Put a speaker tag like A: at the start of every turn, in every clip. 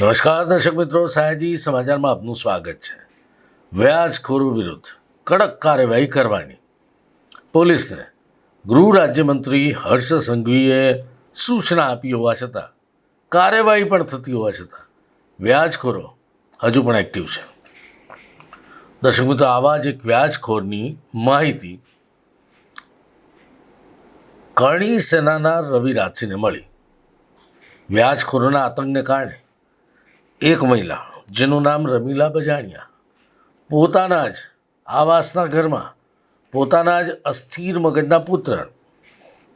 A: નમસ્કાર દર્શક મિત્રો, સયાજી સમાચારમાં આપનું સ્વાગત છે. વ્યાજખોરો વિરુદ્ધ કડક કાર્યવાહી કરવાની. પોલીસને ગૃહ રાજ્યમંત્રી હર્ષ સંઘવીએ સૂચના આપી હોવા છતાં, કાર્યવાહી પણ થતી હોવા છતાં, વ્યાજખોરો હજુ પણ એક્ટિવ છે. દર્શક મિત્રો, આવા જ એક વ્યાજખોરની માહિતી કરણી સેનાના રવિ રાજસિંહને મળી. વ્યાજખોરોના આતંકને કારણે એક મહિલા, જેનું નામ રમીલા બજાણિયા. પોતાના જ આવાસના ઘરમાં, પોતાના જ અસ્થિર મગજના પુત્ર,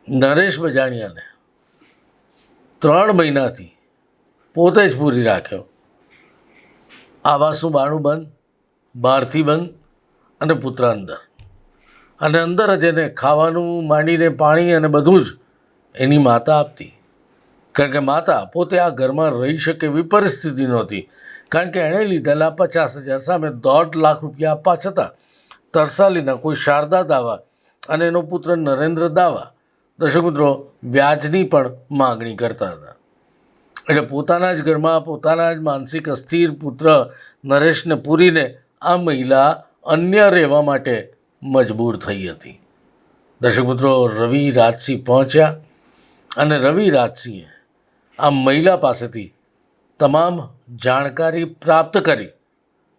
A: નરેશ બજાણિયાને ત્રણ મહિનાથી પોતે જ પૂરી રાખ્યો. આવાસનું બાણું બંધ, બહારથી બંધ અને પુત્ર અંદર. અને અંદર જ એને ખાવાનું માંડીને પાણી અને બધું જ એની માતા આપતી. કારણ કે માતા પોતે આ ઘરમાં રહી શકે એવી પરિસ્થિતિ નહોતી. કારણ કે એણે લીધેલા પચાસ હજાર સામે દોઢ લાખ રૂપિયા આપવા છતાં તરસાલીના કોઈ શારદા દાવા અને એનો પુત્ર નરેન્દ્ર દાવા દર્શક મિત્રો વ્યાજની પણ માગણી કરતા હતા. એટલે પોતાના જ ઘરમાં પોતાના જ માનસિક અસ્થિર પુત્ર નરેશને પૂરીને આ મહિલા અન્ય રહેવા માટે મજબૂર થઈ હતી. દર્શક મિત્રો રવિ રાજસિંહ પહોંચ્યા અને રવિ રાજસિંહે આ મહિલા પાસેથી તમામ જાણકારી પ્રાપ્ત કરી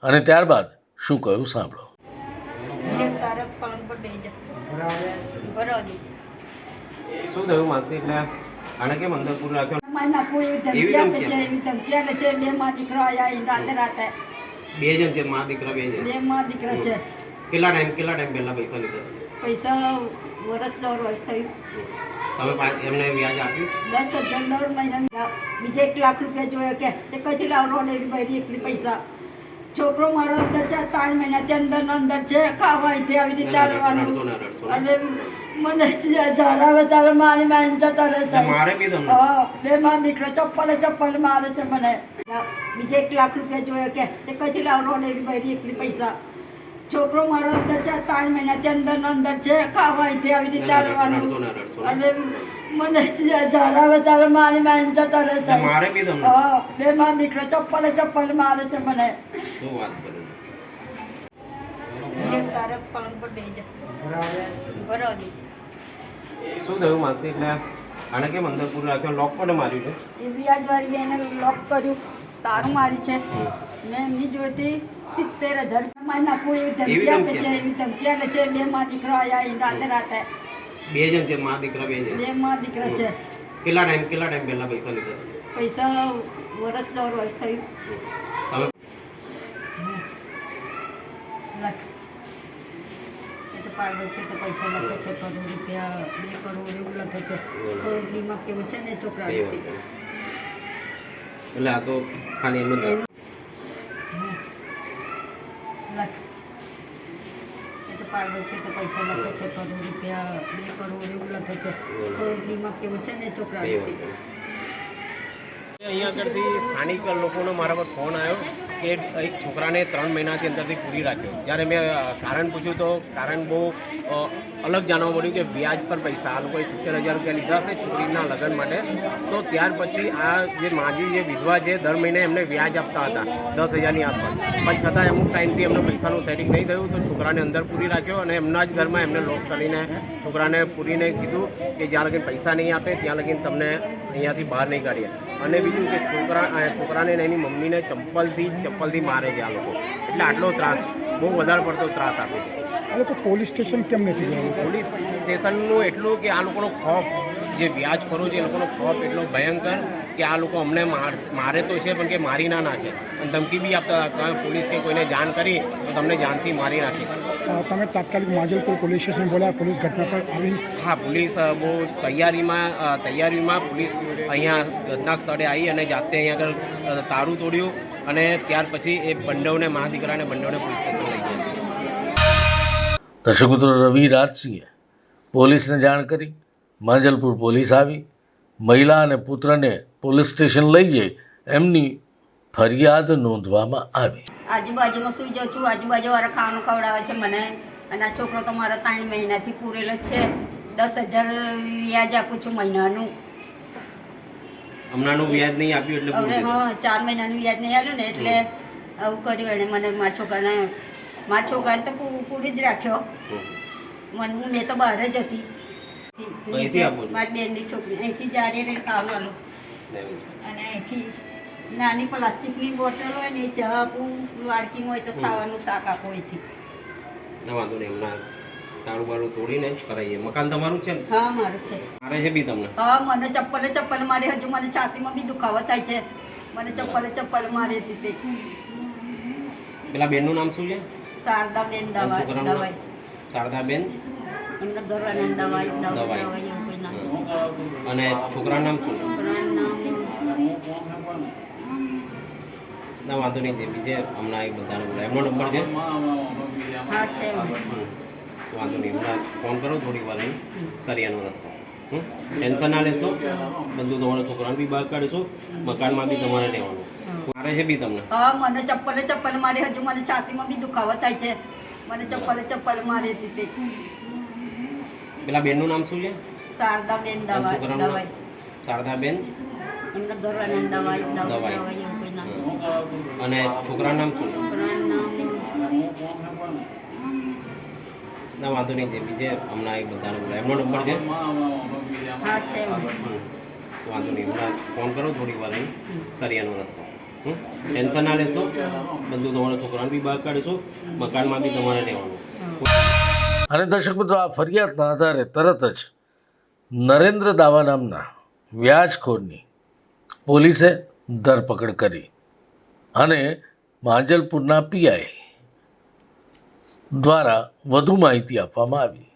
A: અને ત્યારબાદ શું કહ્યું સાંભળો.
B: શું થયું માસી? એટલે આને કેમ અંદર પૂરું રાખ્યો?
C: મારી નાખું એવી ધમકી આપે છે એવી ધમકી આપે છે બે માં દીકરો આયા રાતે રાતે.
B: બે જણ છે મા દીકરા બે જણ.
C: બે માં દીકરો છે.
B: કેટલા ટાઈમ કેટલા ટાઈમ પહેલા પૈસા લીધા?
C: પૈસા વર્ષ દોઢ વર્ષ થયું.
B: તમે એમને વ્યાજ આપ્યું?
C: દસ હજાર દર મહિના બીજે એક લાખ રૂપિયા જોયો કે તે કઈથી લાવરો ને બધી એટલી પૈસા. છોકરો મારો અંદર છે ત્રણ મહિનાથી અંદર અંદર છે ખાવા અહીંથી આવી રીતે આવવાનું. અને મને જરાવે તારે મારી મારી જતા રહે
B: મારે બી તમને?
C: હા, બે માં દીકરો ચપ્પલે ચપ્પલ મારે છે મને. બીજે એક લાખ રૂપિયા જોયો કે તે કઈથી લાવરો ને એવી બધી એટલી પૈસા. છોકરો મારો અંદર છે ત્રણ મહિનાથી અંદર ને અંદર છે ખાવા અહીંથી આવી રીતે
B: ના, ના,
C: આવવાનું
B: રડશો ના, રડશો ના.
C: અને મને જરાવે તારે મારી મારી જતા રહે
B: એટલે મારે બી તમને?
C: હા, બે માં દીકરો ચપ્પલે ચપ્પલ મારે છે મને. તારક પલંગ પર બેસી જા. બરાબર
B: શું થયું માસી? એટલે આને કેમ અંદર પૂરું રાખ્યો? લોક પણ માર્યું છે?
C: એ વ્યાજવાળી બેને લોક કર્યું. તારું માર્યું છે. મેં એમની જોઈતી સિત્તેર હજાર મહિના કોઈ એવી ધમકી આપે છે એવી ધમકી આપે છે. બે માં દીકરો આવ્યા રાતે રાતે.
B: બે જણ છે માં દીકરા બે જણ?
C: બે માં દીકરા છે.
B: કેટલા ટાઈમ કેટલા ટાઈમ પહેલા પૈસા લીધા?
C: પૈસા વર્ષ દોઢ વર્ષ થયું. એ તો પાગલ છે તો પૈસા લખે છે કરોડ રૂપિયા બે કરોડ એવું લખે છે. કરોડ દિમાગ કેવું છે ને છોકરા.
B: એટલે આ તો ખાલી એમ જ
C: એ તો પાગલ છે તો પૈસા લખે છે કરોડ રૂપિયા બે કરોડ એવું લખે છે. કરોડ દિમાગ કેવું છે ને છોકરા.
B: અહીંયા આગળથી સ્થાનિક લોકોનો મારા પર ફોન આવ્યો કે એક છોકરાને ત્રણ મહિનાથી અંદરથી પૂરી રાખ્યો. જ્યારે મેં કારણ પૂછ્યું તો કારણ બહુ અલગ જાણવા મળ્યું કે વ્યાજ પર પૈસા. આ લોકોએ સિત્તેર હજાર રૂપિયા લીધા હશે છોકરીના લગ્ન માટે. તો ત્યાર પછી આ જે માજી, જે વિધવા છે, દર મહિને એમને વ્યાજ આપતા હતા, દસ હજારની આસપાસ. પણ છતાં અમુક ટાઈમથી એમને પૈસાનું સેટિંગ નહીં થયું, તો છોકરાને અંદર પૂરી રાખ્યો અને એમના જ ઘરમાં એમને લોક કરીને છોકરાને પૂરીને કીધું કે જ્યાં લગીન પૈસા નહીં આપે, ત્યાં લગીન તમને અહીંયાથી બહાર નહીં કાઢીએ. અને બીજું કે છોકરા છોકરાને એની મમ્મીને ચંપલથી ચંપલથી મારે છે આ લોકો. એટલે આટલો ત્રાસ બહુ વધારે પડતો ત્રાસ આપે છે.
D: આ લોકો પોલીસ સ્ટેશન કેમ નથી ગયા?
B: પોલીસ સ્ટેશનનું એટલું કે આ લોકોનો ખોફ જે વ્યાજ ખરો છે એ લોકોનો ખોફ એટલો ભયંકર કે આ લોકો અમને માર મારે તો છે પણ કે મારી ના નાખે. અને ધમકી બી આપતા હતા. પોલીસ કે કોઈને જાણ કરી તો તમને જાનથી મારી નાખીશ
D: તમે તાત્કાલિક માજલપુર પોલીસ સ્ટેશન બોલ્યા પોલીસ ઘટના પર આવી
B: હા પોલીસ બહુ તૈયારીમાં તૈયારીમાં પોલીસ અહીંયા ઘટના સ્થળે આવી અને જાતે અહીંયા આગળ તારું તોડ્યું અને ત્યાર પછી એ બંડવને મહાદીકરાને બંડવને પોલીસ સ્ટેશન લઈ ગયા
A: દર્શક મિત્રો રવિ રાજસિંહે પોલીસને જાણ કરી માંજલપુર પોલીસ આવી મહિલા અને પુત્રને પોલીસ સ્ટેશન લઈ જઈ એમની ફરિયાદ નોંધવામાં આવી.
C: આજુબાજુમાં સુઈ જાઉં છું. આજુબાજુ વાળા ખાવાનું ખવડાવે છે મને. અને આ છોકરો તો મારો ત્રણ મહિનાથી પૂરેલો જ છે. દસ હજાર વ્યાજ આપું છું મહિનાનું.
B: હમણાંનું વ્યાજ નહીં આપ્યું એટલે
C: હવે હા ચાર મહિનાનું વ્યાજ નહીં આવ્યું ને એટલે આવું કર્યું એણે મને મારા છોકરાને. મારા છોકરાને તો પૂરી જ રાખ્યો. મન હું મેં તો બહાર જ હતી? મારી બેનની છોકરી. અહીંથી જારી રહીને ખાવાનું. અને અહીંથી નાની પ્લાસ્ટિકની બોટલ હોય ને એ ચા આપું વાડકીમાં હોય તો ખાવાનું શાક આપો
B: એથી વાંધો નહીં હમણાં તારું બારું તોડીને જ કરાવીએ. મકાન તમારું છે ને?
C: હા મારું છે.
B: મારે છે બી તમને?
C: હા મને ચપ્પલે ચપ્પલ મારી હજુ મને છાતીમાં બી દુખાવો થાય છે. મને ચપ્પલે ચપ્પલ મારી હતી તે.
B: પેલા બેનનું નામ શું છે?
C: શારદા બેન
B: છોકરાનું
C: દવાઈ.
B: શારદાબેન?
C: એમના ઘરવાળાને દવાઈ દવાઈ
B: દવાઈ.
C: એવું કોઈ નામ
B: અને છોકરાનું નામ શું?
C: છોકરાનું નામ
B: ના વાંધો નહીં જે બીજે હમણાં એક બધા બોલાય. એમનો નંબર છે?
C: હા છે
B: વાંધો નહીં હમણાં ફોન કરો થોડી વાર કરિયાનો કરી રસ્તો? ટેન્શન ના લેશો. બધું તમારા છોકરાને બી બહાર કાઢશો મકાનમાં બી તમારે લેવાનું મારે છે બી તમને?
C: હા મને ચપ્પલે ચપ્પલ મારી હજુ મને છાતીમાં બી દુખાવો થાય છે. મને ચપ્પલે ચપ્પલ મારી હતી તે.
B: પેલા બેનનું નામ શું છે?
C: શારદાબેન
B: દવા
C: દવાઈ
B: શારદાબેન?
C: એમના ઘરવાળાને દવાઈ દવાઈ
B: અને છોકરાનું નામ શું? ના વાંધો નહીં જે બીજે હમણાં એક બધાને બોલાય. એમનો નંબર છે? હમ. વાંધો નહીં હમણાં ફોન કરો થોડી વાર અહીં કરી એનો રસ્તો. હમ? ટેન્શન ના લેશો. બધું તમારા છોકરાને બી બહાર કાઢીશું મકાનમાં બી તમારે રહેવાનું.
A: અને દર્શક મિત્રો આ ફરિયાદના આધારે તરત જ નરેન્દ્ર દાવા નામના વ્યાજખોરની પોલીસે ધરપકડ કરી. અને માંજલપુરના પીઆઈ દ્વારા વધુ માહિતી આપવામાં આવી.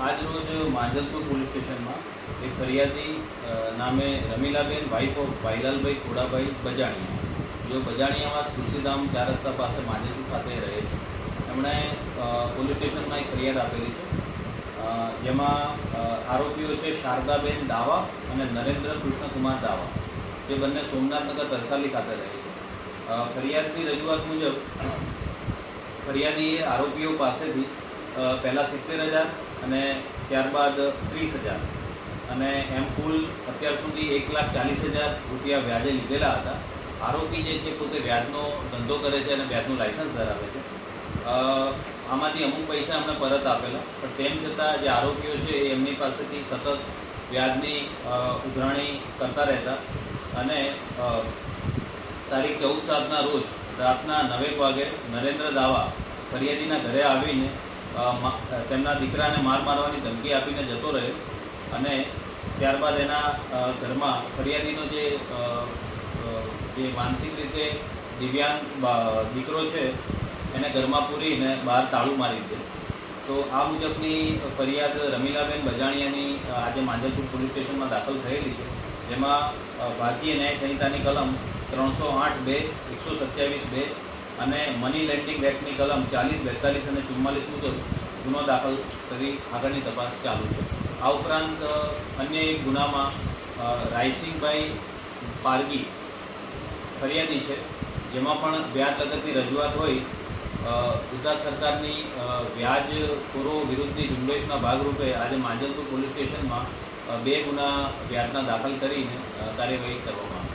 E: આજ રોજ માંજલપુર પોલીસ સ્ટેશનમાં એક ફરિયાદી નામે રમીલાબેન વાઇફ ઓફ ભાઈલાલભાઈ ખોડાભાઈ બજાણિયા જેઓ બજાણિયામાં તુલસીધામ ચાર રસ્તા પાસે માંજલપુર ખાતે રહે છે, એમણે પોલીસ સ્ટેશનમાં એક ફરિયાદ આપેલી છે. જેમાં આરોપીઓ છે શારદાબેન દાવા અને નરેન્દ્ર કૃષ્ણકુમાર દાવા, જે બંને સોમનાથનગર તરસાલી ખાતે રહે છે. ફરિયાદની રજૂઆત મુજબ, ફરિયાદીએ આરોપીઓ પાસેથી પહેલાં સિત્તેર હજાર અને ત્યારબાદ ત્રીસ હજાર અને એમ કુલ અત્યાર સુધી એક લાખ ચાલીસ હજાર રૂપિયા વ્યાજે લીધેલા હતા. આરોપી જે છે પોતે વ્યાજનો ધંધો કરે છે અને વ્યાજનું લાયસન્સ ધરાવે છે. આમાંથી અમુક પૈસા એમને પરત આપેલા, પણ તેમ છતાં જે આરોપીઓ છે એ એમની પાસેથી સતત વ્યાજની ઉધરાણી કરતા રહેતા અને તારીખ ચૌદ સાતના રોજ રાતના નવેક વાગે નરેન્દ્ર દાવા ફરિયાદીના ઘરે આવીને તેમના દીકરાને માર મારવાની ધમકી આપીને જતો રહ્યો અને ત્યારબાદ એના ઘરમાં ફરિયાદીનો જે જે માનસિક રીતે દિવ્યાંગ દીકરો છે, એને ઘરમાં પૂરીને બહાર તાળું મારી દે. તો આ મુજબની ફરિયાદ રમીલાબેન બજાણિયાની આજે માંજલપુર પોલીસ સ્ટેશનમાં દાખલ થયેલી છે. જેમાં ભારતીય ન્યાય સંહિતાની કલમ ત્રણસો આઠ બે, એકસો સત્યાવીસ બે અને મની લેન્ડિંગ એક્ટની કલમ ચાલીસ, બેતાલીસ અને ચુમ્માલીસ મુજબ ગુનો દાખલ કરી આગળની તપાસ ચાલુ છે. આ ઉપરાંત અન્ય એક ગુનામાં રાયસિંગભાઈ પારગી ફરિયાદી છે, જેમાં પણ વ્યાજ લગતની રજૂઆત હોય ગુજરાત સરકારની વ્યાજ વ્યાજખોરો વિરુદ્ધની ઝુંબેશના ભાગરૂપે આજે માંજલપુર પોલીસ સ્ટેશનમાં બે ગુના વ્યાજના દાખલ કરીને કાર્યવાહી કરવામાં આવી.